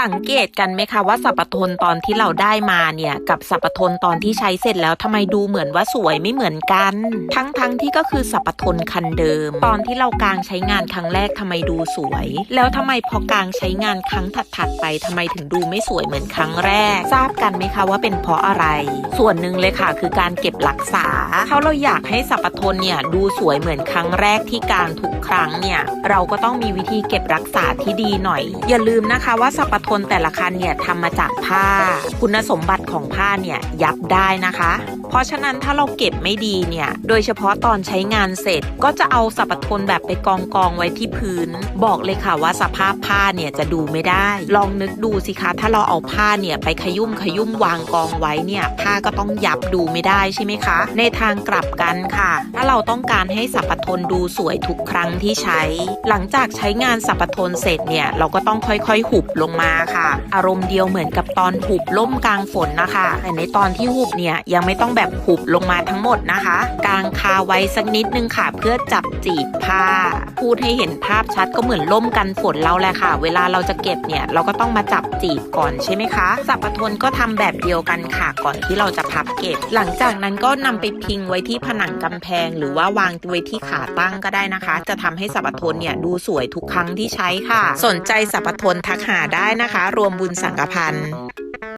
สังเกตกันไหมคะว่าสัปทนตอนที่เราได้มาเนี่ย กับสัปทนตอนที่ใช้เสร็จแล้วทำไมดูเหมือนว่าสวยไม่เหมือนกัน ทั้งๆทที่ก็คือสัปทนคันเดิม ตอนที่เรากางใช้งานครั้งแรกทำไมดูสวย แล้วทำไมพอกางใช้งานครั้งถัดๆไปทำไมถึงดูไม่สวยเหมือนครั้งแรก ทราบกันไหมคะว่าเป็นเพราะอะไร ส่วนหนึ่งเลยค่ะ คือการเก็บรักษา ถ้าเราอยากให้สัปะทนเนี่ยดูสวยเหมือนครั้งแรกที่กางทุกครั้งเนี่ยเราก็ต้องมีวิธีเก็บรักษาที่ดีหน่อย อย่าลืมนะคะว่าสัปะทนแต่ละคันเนี่ยทำมาจากผ้า คุณสมบัติของผ้าเนี่ยยับได้นะคะ เพราะฉะนั้นถ้าเราเก็บไม่ดีเนี่ยโดยเฉพาะตอนใช้งานเสร็จ ก็จะเอาสัปะทนแบบไปกองกองไว้ที่พื้น บอกเลยค่ะว่าสภาพผ้าเนี่ยจะดูไม่ได้ ลองนึกดูสิคะถ้าเราเอาผ้าเนี่ยไปขยุ่มขยุ่มวางกองไว้เนี่ยผ้าก็ต้องยับดูไม่ได้ใช่ไหมคะ ในทางกลับกันค่ะ ถ้าเราต้องการให้สัปทนดูสวยทุกครั้งที่ใช้ หลังจากใช้งานสัปทนเสร็จเนี่ย เราก็ต้องค่อยๆ หุบลงมาค่ะ อารมณ์เดียวเหมือนกับตอนหุบล่มกลางฝนนะคะ แต่ในตอนที่หุบเนี่ยยังไม่ต้องแบบหุบลงมาทั้งหมดนะคะกางคาไว้สักนิดนึงค่ะ เพื่อจับจีบผ้า พูดให้เห็นภาพชัดก็เหมือนล่มกันฝนเราแหละค่ะ เวลาเราจะเก็บเนี่ยเราก็ต้องมาจับจีบก่อนใช่ไหมคะสัปทนก็ทำแบบเดียวกันค่ะก่อนที่เราจะพับเก็บ หลังจากนั้นก็นำไปพิงไว้ที่ผนังกำแพง หรือว่าวางไว้ที่ขาตั้งก็ได้นะคะ จะทำให้สับปะทนเนี่ยดูสวยทุกครั้งที่ใช้ค่ะ สนใจสับปะทนทักหาได้นะคะ รวมบุญสังกพันธ์